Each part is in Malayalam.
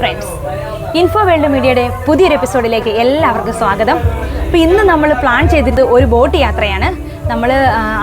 ഫ്രണ്ട്സ് ഇൻഫോ വേൾഡ് മീഡിയയുടെ പുതിയൊരു എപ്പിസോഡിലേക്ക് എല്ലാവർക്കും സ്വാഗതം. അപ്പോൾ ഇന്ന് നമ്മൾ പ്ലാൻ ചെയ്തിട്ട് ഒരു ബോട്ട് യാത്രയാണ്. നമ്മൾ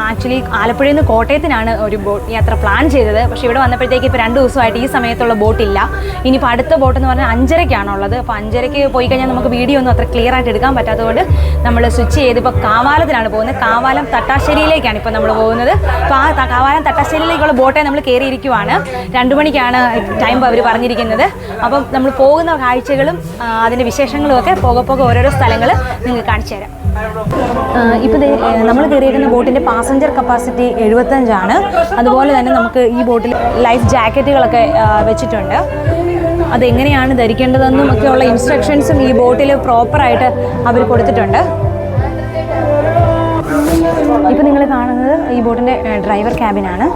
ആക്ച്വലി ആലപ്പുഴയിൽ നിന്ന് കോട്ടയത്തിനാണ് ഒരു ബോട്ട് യാത്ര പ്ലാൻ ചെയ്തത്. പക്ഷേ ഇവിടെ വന്നപ്പോഴത്തേക്ക് ഇപ്പോൾ രണ്ട് ദിവസമായിട്ട് ഈ സമയത്തുള്ള ബോട്ടില്ല ഇനിയിപ്പോൾ അടുത്ത ബോട്ട് എന്ന് പറഞ്ഞാൽ അഞ്ചരയ്ക്കാണുള്ളത്. അപ്പോൾ അഞ്ചരയ്ക്ക് പോയി കഴിഞ്ഞാൽ നമുക്ക് വീഡിയോ ഒന്നും അത്ര ക്ലിയർ ആയിട്ട് എടുക്കാൻ പറ്റാത്തതുകൊണ്ട് നമ്മൾ സ്വിച്ച് ചെയ്ത് ഇപ്പോൾ കാവാലത്തിനാണ് പോകുന്നത്. കാവാലം തട്ടാശ്ശേരിയിലേക്കാണ് ഇപ്പോൾ നമ്മൾ പോകുന്നത്. അപ്പോൾ ആ കാവാലം തട്ടാശ്ശേരിയിലേക്കുള്ള ബോട്ടെ നമ്മൾ കയറിയിരിക്കുവാണ് രണ്ട് മണിക്കാണ് ടൈം അവർ പറഞ്ഞിരിക്കുന്നത്. അപ്പം നമ്മൾ പോകുന്ന കാഴ്ചകളും അതിന്റെ വിശേഷങ്ങളും ഒക്കെ പോകെ പോകെ ഓരോരോ സ്ഥലങ്ങൾ നിങ്ങൾക്ക് കാണിച്ചു തരാം. ഇപ്പോൾ നമ്മൾ കയറിയിരിക്കുന്ന ബോട്ടിന്റെ പാസഞ്ചർ കപ്പാസിറ്റി എഴുപത്തഞ്ചാണ്. അതുപോലെ തന്നെ നമുക്ക് ഈ ബോട്ടിൽ ലൈഫ് ജാക്കറ്റുകളൊക്കെ വെച്ചിട്ടുണ്ട്. അതെങ്ങനെയാണ് ധരിക്കേണ്ടതെന്നും ഒക്കെയുള്ള ഇൻസ്ട്രക്ഷൻസും ഈ ബോട്ടിൽ പ്രോപ്പറായിട്ട് അവർ കൊടുത്തിട്ടുണ്ട്. ഇപ്പോൾ നിങ്ങൾ കാണുന്നത് ഈ ബോട്ടിന്റെ ഡ്രൈവർ ക്യാബിനാണ്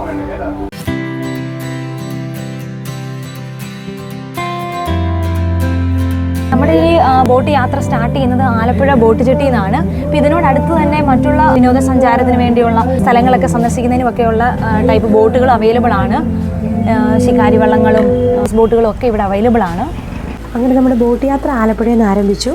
ബോട്ട് യാത്ര സ്റ്റാർട്ട് ചെയ്യുന്നത് ആലപ്പുഴ ബോട്ട് ചെട്ടിയിൽ നിന്നാണ് അപ്പോൾ ഇതിനോടടുത്ത് തന്നെ മറ്റുള്ള വിനോദസഞ്ചാരത്തിന് വേണ്ടിയുള്ള സ്ഥലങ്ങളൊക്കെ സന്ദർശിക്കുന്നതിനുമൊക്കെയുള്ള ടൈപ്പ് ബോട്ടുകൾ അവൈലബിൾ ആണ്. ശിക്കാരി വള്ളങ്ങളും ബോട്ടുകളും ഒക്കെ ഇവിടെ അവൈലബിൾ ആണ്. അങ്ങനെ നമ്മുടെ ബോട്ട് യാത്ര ആലപ്പുഴയിൽ നിന്ന് ആരംഭിച്ചു.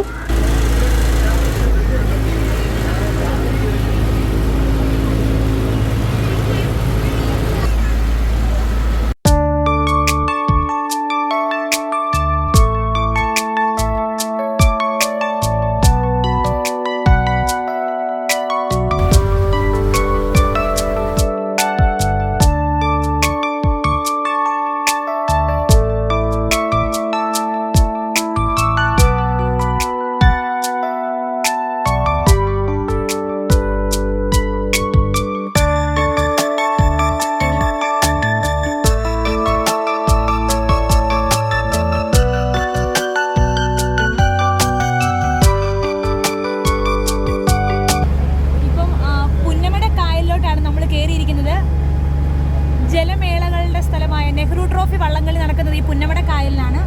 ജലമേളകളുടെ സ്ഥലമായ നെഹ്റു ട്രോഫി വള്ളംകളി നടക്കുന്നത് ഈ പുന്നമട കായലിലാണ്.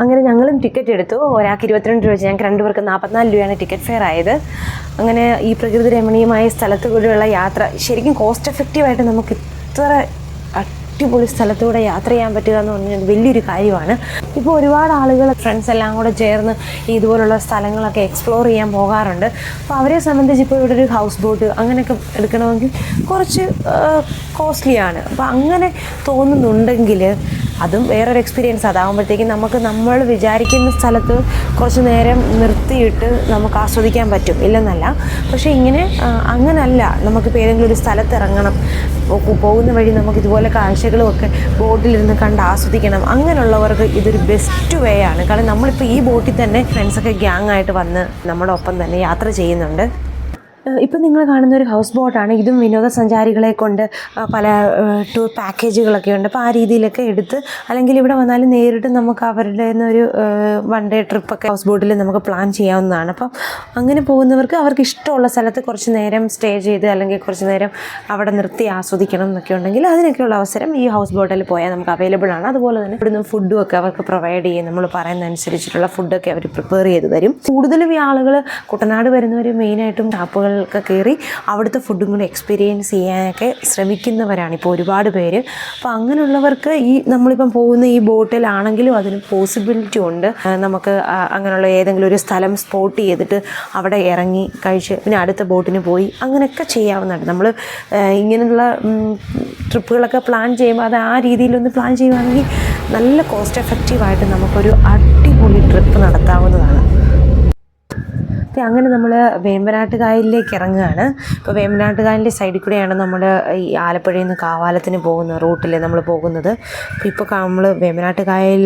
അങ്ങനെ ഞങ്ങളും ടിക്കറ്റ് എടുത്തു. ഒരാൾക്ക് ഇരുപത്തിരണ്ട് രൂപ വെച്ച് ഞങ്ങൾക്ക് രണ്ടുപേർക്ക് നാൽപ്പത്തിനാല് രൂപയാണ് ടിക്കറ്റ് ഫെയർ ആയത്. അങ്ങനെ ഈ പ്രകൃതി രമണീയമായ സ്ഥലത്ത് കൂടെയുള്ള യാത്ര ശരിക്കും കോസ്റ്റ് എഫക്റ്റീവായിട്ട് നമുക്ക് ഇത്ര അടിപൊളി സ്ഥലത്തൂടെ യാത്ര ചെയ്യാൻ പറ്റുക എന്ന് പറഞ്ഞാൽ വലിയൊരു കാര്യമാണ്. ഇപ്പോൾ ഒരുപാട് ആളുകൾ ഫ്രണ്ട്സ് എല്ലാം കൂടെ ചേർന്ന് ഇതുപോലുള്ള സ്ഥലങ്ങളൊക്കെ എക്സ്പ്ലോർ ചെയ്യാൻ പോകാറുണ്ട്. അപ്പോൾ അവരെ സംബന്ധിച്ച് ഇപ്പോൾ ഇവിടെ ഒരു ഹൗസ് ബോട്ട് അങ്ങനെയൊക്കെ എടുക്കണമെങ്കിൽ കുറച്ച് കോസ്റ്റ്ലിയാണ് അപ്പോൾ അങ്ങനെ തോന്നുന്നുണ്ടെങ്കിൽ അതും വേറൊരു എക്സ്പീരിയൻസ് അതാകുമ്പോഴത്തേക്കും നമുക്ക് നമ്മൾ വിചാരിക്കുന്ന സ്ഥലത്ത് കുറച്ച് നേരം നിർത്തിയിട്ട് നമുക്ക് ആസ്വദിക്കാൻ പറ്റും. ഇല്ലെന്നല്ല. പക്ഷേ ഇങ്ങനെ അങ്ങനല്ല. നമുക്കിപ്പോൾ ഏതെങ്കിലും ഒരു സ്ഥലത്ത് ഇറങ്ങണം. പോകുന്ന വഴി നമുക്ക് ഇതുപോലെ കാഴ്ചകളും ഒക്കെ ബോട്ടിലിരുന്ന് കണ്ട് ആസ്വദിക്കണം. അങ്ങനെയുള്ളവർക്ക് ഇതൊരു ബെസ്റ്റ് വേ ആണ്. കാരണം നമ്മളിപ്പോൾ ഈ ബോട്ടിൽ തന്നെ ഫ്രണ്ട്സൊക്കെ ഗ്യാങ് ആയിട്ട് വന്ന് നമ്മുടെ ഒപ്പം തന്നെ യാത്ര ചെയ്യുന്നുണ്ട്. ഇപ്പം നിങ്ങൾ കാണുന്ന ഒരു ഹൗസ് ബോട്ടാണ് ഇതും വിനോദസഞ്ചാരികളെ കൊണ്ട് പല ടൂർ പാക്കേജുകളൊക്കെ ഉണ്ട്. അപ്പോൾ ആ രീതിയിലൊക്കെ എടുത്ത് അല്ലെങ്കിൽ ഇവിടെ വന്നാലും നേരിട്ട് നമുക്ക് അവരുടെ ഒരു വൺ ഡേ ട്രിപ്പൊക്കെ ഹൗസ് ബോട്ടിൽ നമുക്ക് പ്ലാൻ ചെയ്യാവുന്നതാണ്. അപ്പം അങ്ങനെ പോകുന്നവർക്ക് അവർക്ക് ഇഷ്ടമുള്ള സ്ഥലത്ത് കുറച്ച് നേരം സ്റ്റേ ചെയ്ത് അല്ലെങ്കിൽ കുറച്ച് നേരം അവിടെ നിർത്തി ആസ്വദിക്കണം എന്നൊക്കെ ഉണ്ടെങ്കിൽ അതിനൊക്കെയുള്ള അവസരം ഈ ഹൗസ് ബോട്ടിൽ പോയാൽ നമുക്ക് അവൈലബിൾ ആണ്. അതുപോലെ തന്നെ ഇവിടുന്ന് ഫുഡും ഒക്കെ അവർക്ക് പ്രൊവൈഡ് ചെയ്യും. നമ്മൾ പറയുന്ന അനുസരിച്ചിട്ടുള്ള ഫുഡൊക്കെ അവർ പ്രിപ്പയർ ചെയ്ത് തരും. കൂടുതലും ഈ ആളുകൾ കുട്ടനാട് വരുന്നവർ മെയിനായിട്ടും ഷാപ്പുകളൊക്കെ കയറി അവിടുത്തെ ഫുഡും കൂടി എക്സ്പീരിയൻസ് ചെയ്യാനൊക്കെ ശ്രമിക്കുന്നവരാണ് ഇപ്പോൾ ഒരുപാട് പേര്. അപ്പോൾ അങ്ങനെയുള്ളവർക്ക് ഈ നമ്മളിപ്പം പോകുന്ന ഈ ബോട്ടിലാണെങ്കിലും അതിന് പോസിബിലിറ്റി ഉണ്ട്. നമുക്ക് അങ്ങനെയുള്ള ഏതെങ്കിലും ഒരു സ്ഥലം സ്പോട്ട് ചെയ്തിട്ട് അവിടെ ഇറങ്ങി കഴിച്ച് പിന്നെ അടുത്ത ബോട്ടിന് പോയി അങ്ങനെയൊക്കെ ചെയ്യാവുന്നതാണ്. നമ്മൾ ഇങ്ങനെയുള്ള ട്രിപ്പുകളൊക്കെ പ്ലാൻ ചെയ്യുമ്പോൾ അത് ആ രീതിയിലൊന്ന് പ്ലാൻ ചെയ്യുകയാണെങ്കിൽ നല്ല കോസ്റ്റ് എഫക്റ്റീവായിട്ട് നമുക്കൊരു അടിപൊളി ട്രിപ്പ് നടത്താവുന്നതാണ്. അപ്പോൾ അങ്ങനെ നമ്മൾ വേമ്പനാട്ട് കായലിലേക്ക് ഇറങ്ങുകയാണ്. ഇപ്പോൾ വേമ്പനാട്ട് കായലിന്റെ സൈഡിൽ കൂടെയാണ് നമ്മൾ ഈ ആലപ്പുഴയിൽ നിന്ന് കാവാലത്തിന് പോകുന്ന റൂട്ടിൽ നമ്മൾ പോകുന്നത്. അപ്പോൾ ഇപ്പോൾ നമ്മൾ വേമ്പനാട്ട് കായൽ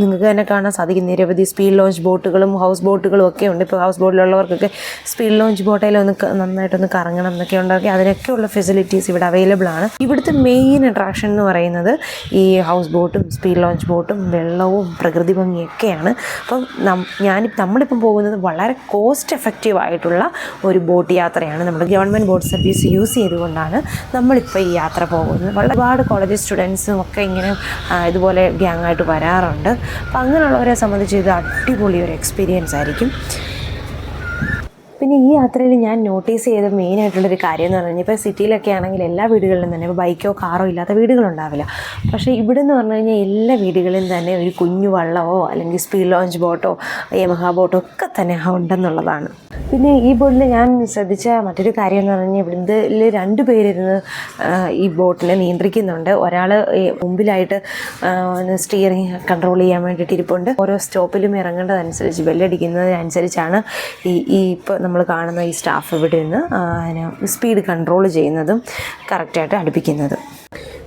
നിങ്ങൾക്ക് തന്നെ കാണാൻ സാധിക്കും. നിരവധി സ്പീഡ് ലോഞ്ച് ബോട്ടുകളും ഹൗസ് ബോട്ടുകളും ഒക്കെ ഉണ്ട്. ഇപ്പോൾ ഹൗസ് ബോട്ടിലുള്ളവർക്കൊക്കെ സ്പീഡ് ലോഞ്ച് ബോട്ടിൽ ഒന്ന് നന്നായിട്ടൊന്ന് കറങ്ങണം എന്നൊക്കെ ഉണ്ടാക്കി അതിനൊക്കെയുള്ള ഫെസിലിറ്റീസ് ഇവിടെ അവൈലബിൾ ആണ്. ഇവിടുത്തെ മെയിൻ അട്രാക്ഷൻ എന്ന് പറയുന്നത് ഈ ഹൗസ് ബോട്ടും സ്പീഡ് ലോഞ്ച് ബോട്ടും വെള്ളവും പ്രകൃതി ഭംഗിയൊക്കെയാണ്. അപ്പം ഞാൻ നമ്മളിപ്പം പോകുന്നത് വളരെ കോസ്റ്റ് എഫക്റ്റീവ് ആയിട്ടുള്ള ഒരു ബോട്ട് യാത്രയാണ് നമ്മൾ ഗവൺമെന്റ് ബോട്ട് സർവീസ് യൂസ് ചെയ്തുകൊണ്ടാണ് നമ്മളിപ്പോൾ ഈ യാത്ര പോകുന്നത്. ഒരുപാട് കോളേജ് സ്റ്റുഡൻസും ഒക്കെ ഇങ്ങനെ ഇതുപോലെ ഗ്യാങ്ങായിട്ട് വരാറുണ്ട്. അപ്പം അങ്ങനെയുള്ളവരെ സംബന്ധിച്ച് ഇത് അടിപൊളി ഒരു എക്സ്പീരിയൻസ് ആയിരിക്കും. പിന്നെ ഈ യാത്രയിൽ ഞാൻ നോട്ടീസ് ചെയ്ത മെയിൻ മെയിനായിട്ടുള്ളൊരു കാര്യം എന്ന് പറഞ്ഞു കഴിഞ്ഞാൽ ഇപ്പോൾ സിറ്റിയിലൊക്കെ ആണെങ്കിൽ എല്ലാ വീടുകളിലും തന്നെ ബൈക്കോ കാറോ ഇല്ലാത്ത വീടുകളുണ്ടാവില്ല പക്ഷേ ഇവിടെ എന്ന് പറഞ്ഞു കഴിഞ്ഞാൽ എല്ലാ വീടുകളിലും തന്നെ ഒരു കുഞ്ഞു വള്ളമോ അല്ലെങ്കിൽ സ്പീഡ് ലോഞ്ച് ബോട്ടോ യമഹ ബോട്ടോ ഒക്കെ തന്നെ ഉണ്ടെന്നുള്ളതാണ്. പിന്നെ ഈ ബോട്ടിൽ ഞാൻ ശ്രദ്ധിച്ച മറ്റൊരു കാര്യം എന്ന് പറഞ്ഞാൽ ഇവിടുന്ന് രണ്ട് പേരിരുന്ന് ഈ ബോട്ടിനെ നിയന്ത്രിക്കുന്നുണ്ട്. ഒരാൾ മുമ്പിലായിട്ട് സ്റ്റിയറിംഗ് കൺട്രോൾ ചെയ്യാൻ വേണ്ടിയിട്ട് ഇരിപ്പുണ്ട്. ഓരോ സ്റ്റോപ്പിലും ഇറങ്ങേണ്ടതനുസരിച്ച് ബെല്ലടിക്കുന്നതിനനുസരിച്ചാണ് ഈ ഈ ഇപ്പോൾ നമ്മൾ കാണുന്ന ഈ സ്റ്റാഫ് ഇവിടെ നിന്ന് അതിനെ സ്പീഡ് കൺട്രോൾ ചെയ്യുന്നതും കറക്റ്റായിട്ട് അടുപ്പിക്കുന്നതും.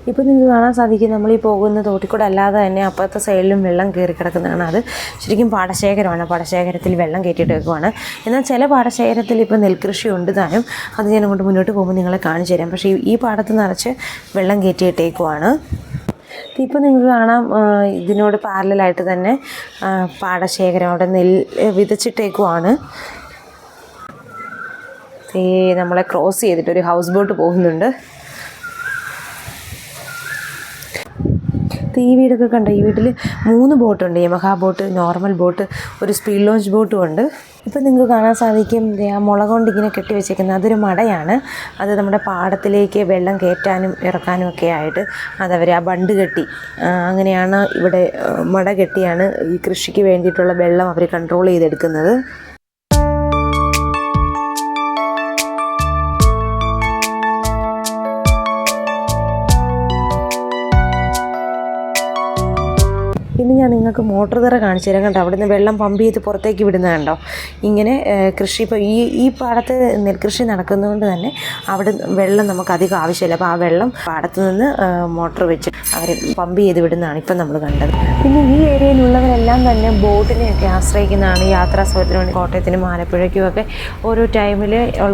ഇപ്പോൾ നിങ്ങൾക്ക് കാണാൻ സാധിക്കും നമ്മൾ ഈ പോകുന്ന തോട്ടിക്കൂടെ അല്ലാതെ തന്നെ അപ്പുറത്തെ സൈഡിലും വെള്ളം കയറി കിടക്കുന്നതാണ് അത്. ശരിക്കും പാടശേഖരമാണ് പാടശേഖരത്തിൽ വെള്ളം കയറ്റിയിട്ട് വെക്കുവാണ് എന്നാൽ ചില പാടശേഖരത്തിൽ ഇപ്പോൾ നെൽകൃഷി ഉണ്ട് താനും. അത് ഞാൻ അങ്ങോട്ട് മുന്നോട്ട് പോകുമ്പോൾ നിങ്ങളെ കാണിച്ചു തരാം. പക്ഷേ ഈ- പാടത്ത് നിറച്ച് വെള്ളം കയറ്റിയിട്ടേക്കുവാണ് ഇപ്പോൾ നിങ്ങൾക്ക് കാണാം ഇതിനോട് പാരലായിട്ട് തന്നെ പാടശേഖരം അവിടെ നെൽ വിതച്ചിട്ടേക്കുവാണ്. ഈ നമ്മളെ ക്രോസ് ചെയ്തിട്ട് ഒരു ഹൗസ് ബോട്ട് പോകുന്നുണ്ട്. ഈ വീടൊക്കെ കണ്ടോ? ഈ വീട്ടിൽ മൂന്ന് ബോട്ടുണ്ട് യമഹ ബോട്ട് നോർമൽ ബോട്ട് ഒരു സ്പീഡ് ലോഞ്ച് ബോട്ടും ഉണ്ട്. ഇപ്പം നിങ്ങൾക്ക് കാണാൻ സാധിക്കും ആ മുള കൊണ്ട് ഇങ്ങനെ കെട്ടി വെച്ചേക്കുന്നത് അതൊരു മടയാണ്. അത് നമ്മുടെ പാടത്തിലേക്ക് വെള്ളം കയറ്റാനും ഇറക്കാനും ഒക്കെ ആയിട്ട് അതവർ ആ ബണ്ട് കെട്ടി അങ്ങനെയാണ് ഇവിടെ മട കെട്ടിയാണ് ഈ കൃഷിക്ക് വേണ്ടിയിട്ടുള്ള വെള്ളം അവർ കൺട്രോൾ ചെയ്തെടുക്കുന്നത്. മോട്ടർ തറ കാണിച്ചു തരാം കണ്ടോ? അവിടുന്ന് വെള്ളം പമ്പ് ചെയ്ത് പുറത്തേക്ക് വിടുന്നത് കണ്ടോ? ഇങ്ങനെ കൃഷി ഇപ്പോൾ ഈ ഈ പാടത്ത് നെൽകൃഷി നടക്കുന്നതുകൊണ്ട് തന്നെ അവിടെ വെള്ളം നമുക്ക് അധികം ആവശ്യമില്ല. അപ്പോൾ ആ വെള്ളം പാടത്ത് നിന്ന് മോട്ടർ വെച്ച് അവർ പമ്പ് ചെയ്ത് വിടുന്നതാണ് ഇപ്പം നമ്മൾ കണ്ടത്. പിന്നെ ഈ ഏരിയയിലുള്ളവരെല്ലാം തന്നെ ബോട്ടിനെയൊക്കെ ആശ്രയിക്കുന്നതാണ്. യാത്രാ സൗകര്യത്തിന് വേണ്ടി കോട്ടയത്തിനും ആലപ്പുഴയ്ക്കും ഒക്കെ ഓരോ ടൈമിൽ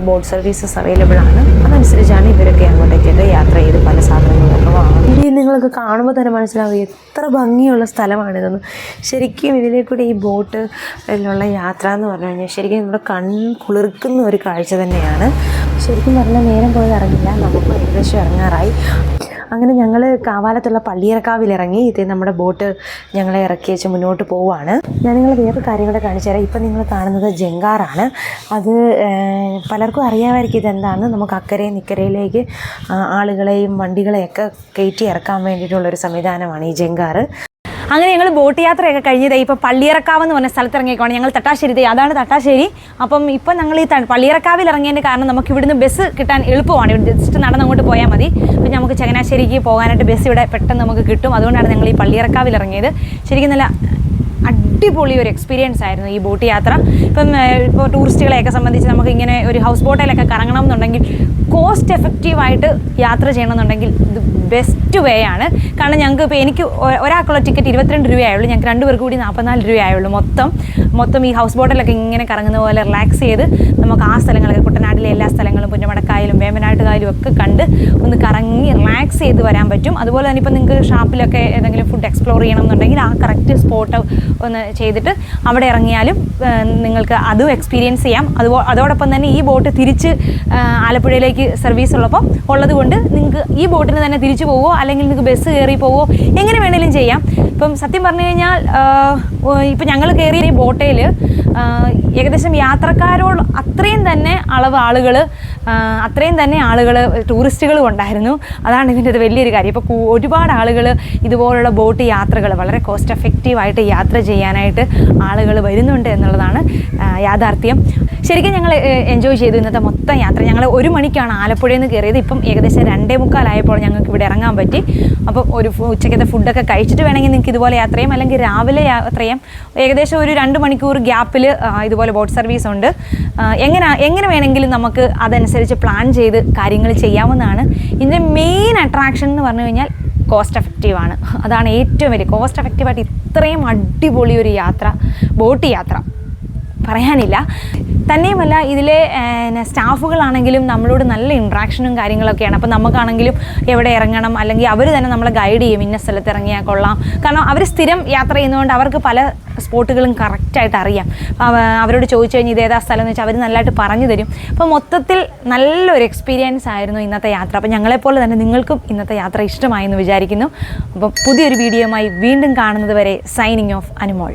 ബോട്ട് സർവീസസ് അവൈലബിൾ ആണ്. അതനുസരിച്ചാണ് ഇവരൊക്കെ അങ്ങോട്ടേക്കൊക്കെ യാത്ര ചെയ്ത് പല സാധനങ്ങളൊക്കെ വാങ്ങുന്നത് ഇത് നിങ്ങൾക്ക് കാണുമ്പോൾ തന്നെ മനസ്സിലാവും എത്ര ഭംഗിയുള്ള സ്ഥലമാണിതെന്ന്. ശരിക്കും ഇതിലേക്കൂടെ ഈ ബോട്ട് ിലുള്ള യാത്ര എന്ന് പറഞ്ഞു കഴിഞ്ഞാൽ ശരിക്കും നമ്മുടെ കൺ കുളിർക്കുന്ന ഒരു കാഴ്ച തന്നെയാണ്. ശരിക്കും പറഞ്ഞാൽ നേരം പോയത് അറിഞ്ഞില്ല. നമുക്ക് ഏകദേശം ഇറങ്ങാറായി. അങ്ങനെ ഞങ്ങൾ കാവാലത്തുള്ള പള്ളിയറക്കാവിൽ ഇറങ്ങി ഇത് നമ്മുടെ ബോട്ട് ഞങ്ങളെ ഇറക്കി വെച്ച് മുന്നോട്ട് പോവുകയാണ് ഞാൻ നിങ്ങൾ വേറെ കാര്യങ്ങളെ കാണിച്ചു തരാം. ഇപ്പം നിങ്ങൾ കാണുന്നത് ജങ്കാറാണ്. അത് പലർക്കും അറിയാമായിരിക്കും ഇതെന്താണ് നമുക്ക് അക്കരയും നിക്കരയിലേക്ക് ആളുകളെയും വണ്ടികളെയൊക്കെ കയറ്റി ഇറക്കാൻ വേണ്ടിയിട്ടുള്ളൊരു സംവിധാനമാണ് ഈ ജങ്കാറ്. അങ്ങനെ ഞങ്ങൾ ബോട്ട് യാത്രയൊക്കെ കഴിഞ്ഞത് ഇപ്പോൾ പള്ളിയിറക്കാവ് എന്ന് പറഞ്ഞ സ്ഥലത്ത് ഇറങ്ങിയേക്കാണ് ഞങ്ങൾ തട്ടാശ്ശേരി അതാണ് തട്ടാശ്ശേരി. അപ്പം ഇപ്പം ഞങ്ങൾ ഈ പള്ളിയിറക്കാവിൽ ഇറങ്ങിയതിന്റെ കാരണം നമുക്ക് ഇവിടുന്ന് ബസ് കിട്ടാൻ എളുപ്പമാണ്. ഇവിടെ ജസ്റ്റ് നടന്ന് അങ്ങോട്ട് പോയാൽ മതി. അപ്പം നമുക്ക് ചങ്ങനാശ്ശേരിക്ക് പോകാനായിട്ട് ബസ് ഇവിടെ പെട്ടെന്ന് നമുക്ക് കിട്ടും. അതുകൊണ്ടാണ് ഞങ്ങൾ ഈ പള്ളിയിറക്കാവിൽ ഇറങ്ങിയത്. ശരിക്കും നല്ല അടിപൊളി ഒരു എക്സ്പീരിയൻസ് ആയിരുന്നു ഈ ബോട്ട് യാത്ര. ഇപ്പം ഇപ്പോൾ ടൂറിസ്റ്റുകളെയൊക്കെ സംബന്ധിച്ച് നമുക്ക് ഇങ്ങനെ ഒരു ഹൗസ് ബോട്ടിലൊക്കെ കറങ്ങണം എന്നുണ്ടെങ്കിൽ കോസ്റ്റ് എഫക്റ്റീവായിട്ട് യാത്ര ചെയ്യണമെന്നുണ്ടെങ്കിൽ ഇത് ബെസ്റ്റ് വേ ആണ്. കാരണം ഞങ്ങൾക്ക് ഇപ്പോൾ എനിക്ക് ഒരാൾക്കുള്ള ടിക്കറ്റ് ഇരുപത്തിരണ്ട് രൂപയായുള്ളൂ ഞങ്ങൾക്ക് രണ്ടുപേർക്ക് കൂടി നാൽപ്പത്തിനാല് രൂപയായുള്ളൂ മൊത്തം. മൊത്തം ഈ ഹൗസ് ബോട്ടിലൊക്കെ ഇങ്ങനെ കറങ്ങുന്ന പോലെ റിലാക്സ് ചെയ്ത് നമുക്ക് ആ സ്ഥലങ്ങളൊക്കെ കുട്ടനാട്ടിലെ എല്ലാ സ്ഥലങ്ങളും പുന്നമടക്കായലും വേമനാട്ടുകായാലും ഒക്കെ കണ്ട് ഒന്ന് കറങ്ങി റിലാക്സ് ചെയ്ത് വരാൻ പറ്റും. അതുപോലെ തന്നെ ഇപ്പോൾ നിങ്ങൾക്ക് ഷാപ്പിലൊക്കെ ഏതെങ്കിലും ഫുഡ് എക്സ്പ്ലോർ ചെയ്യണം എന്നുണ്ടെങ്കിൽ ആ കറക്റ്റ് സ്പോട്ട് ഒന്ന് ചെയ്തിട്ട് അവിടെ ഇറങ്ങിയാലും നിങ്ങൾക്ക് അതും എക്സ്പീരിയൻസ് ചെയ്യാം. അതുപോ അതോടൊപ്പം തന്നെ ഈ ബോട്ട് തിരിച്ച് ആലപ്പുഴയിലേക്ക് സർവീസ് ഉള്ളപ്പോൾ ഉള്ളതുകൊണ്ട് നിങ്ങൾക്ക് ഈ ബോട്ടിന് തന്നെ തിരിച്ചു പോവോ അല്ലെങ്കിൽ നിങ്ങൾക്ക് ബസ് കയറി പോവോ എങ്ങനെ വേണമെങ്കിലും ചെയ്യാം. ഇപ്പം സത്യം പറഞ്ഞു കഴിഞ്ഞാൽ ഇപ്പം ഞങ്ങൾ കയറിയ ഈ ബോട്ടയിൽ ഏകദേശം യാത്രക്കാരോട് അത്രയും തന്നെ അളവ് ആളുകൾ അത്രയും തന്നെ ആളുകൾ ടൂറിസ്റ്റുകളും ഉണ്ടായിരുന്നു. അതാണ് ഇതിന്റെ ഒരു വലിയൊരു കാര്യം. ഇപ്പോൾ ഒരുപാട് ആളുകൾ ഇതുപോലുള്ള ബോട്ട് യാത്രകൾ വളരെ കോസ്റ്റ് എഫക്റ്റീവായിട്ട് യാത്ര ചെയ്യാനായിട്ട് ആളുകൾ വരുന്നുണ്ട് എന്നുള്ളതാണ് യാഥാർത്ഥ്യം. ശരിക്കും ഞങ്ങൾ എൻജോയ് ചെയ്തു ഇന്നത്തെ മൊത്തം യാത്ര. ഞങ്ങൾ ഒരു മണിക്കാണ് ആലപ്പുഴയിൽ നിന്ന് കയറിയത്. ഇപ്പം ഏകദേശം രണ്ടേ മുക്കാലായപ്പോൾ ഞങ്ങൾക്ക് ഇവിടെ ഇറങ്ങാൻ പറ്റി. അപ്പം ഒരു ഉച്ചക്കത്തെ ഫുഡൊക്കെ കഴിച്ചിട്ട് വേണമെങ്കിൽ നിങ്ങൾക്ക് ഇതുപോലെ യാത്ര ചെയ്യാം അല്ലെങ്കിൽ രാവിലെ യാത്ര ചെയ്യാം ഏകദേശം ഒരു രണ്ട് മണിക്കൂർ ഗ്യാപ്പിൽ ഇതുപോലെ ബോട്ട് സർവീസ് ഉണ്ട്. എങ്ങനെ എങ്ങനെ വേണമെങ്കിലും നമുക്ക് അതനുസരിച്ച് പ്ലാൻ ചെയ്ത് കാര്യങ്ങൾ ചെയ്യാവുന്നതാണ്. ഇതിന്റെ മെയിൻ അട്രാക്ഷൻ എന്ന് പറഞ്ഞു കഴിഞ്ഞാൽ കോസ്റ്റ് എഫക്റ്റീവാണ് അതാണ് ഏറ്റവും വലിയ കോസ്റ്റ് എഫക്റ്റീവായിട്ട് ഇത്രയും അടിപൊളി ഒരു യാത്ര ബോട്ട് യാത്ര. പറയാനില്ല. തന്നെയുമല്ല ഇതിലെ സ്റ്റാഫുകളാണെങ്കിലും നമ്മളോട് നല്ല ഇൻട്രാക്ഷനും കാര്യങ്ങളൊക്കെയാണ്. അപ്പോൾ നമുക്കാണെങ്കിലും എവിടെ ഇറങ്ങണം അല്ലെങ്കിൽ അവർ തന്നെ നമ്മളെ ഗൈഡ് ചെയ്യും ഇന്ന സ്ഥലത്ത് ഇറങ്ങിയാൽ കൊള്ളാം. കാരണം അവർ സ്ഥിരം യാത്ര ചെയ്യുന്നതുകൊണ്ട് അവർക്ക് പല സ്പോട്ടുകളും കറക്റ്റായിട്ട് അറിയാം. അവരോട് ചോദിച്ചു കഴിഞ്ഞാൽ ഇതേതാ സ്ഥലം എന്ന് വെച്ചാൽ അവർ നല്ലതായിട്ട് പറഞ്ഞു തരും. അപ്പോൾ മൊത്തത്തിൽ നല്ലൊരു എക്സ്പീരിയൻസ് ആയിരുന്നു ഇന്നത്തെ യാത്ര. അപ്പോൾ ഞങ്ങളെപ്പോലെ തന്നെ നിങ്ങൾക്കും ഇന്നത്തെ യാത്ര ഇഷ്ടമായെന്ന് വിചാരിക്കുന്നു. അപ്പോൾ പുതിയൊരു വീഡിയോയുമായി വീണ്ടും കാണുന്നത് വരെ സൈനിങ് ഓഫ് അനുമോൾ.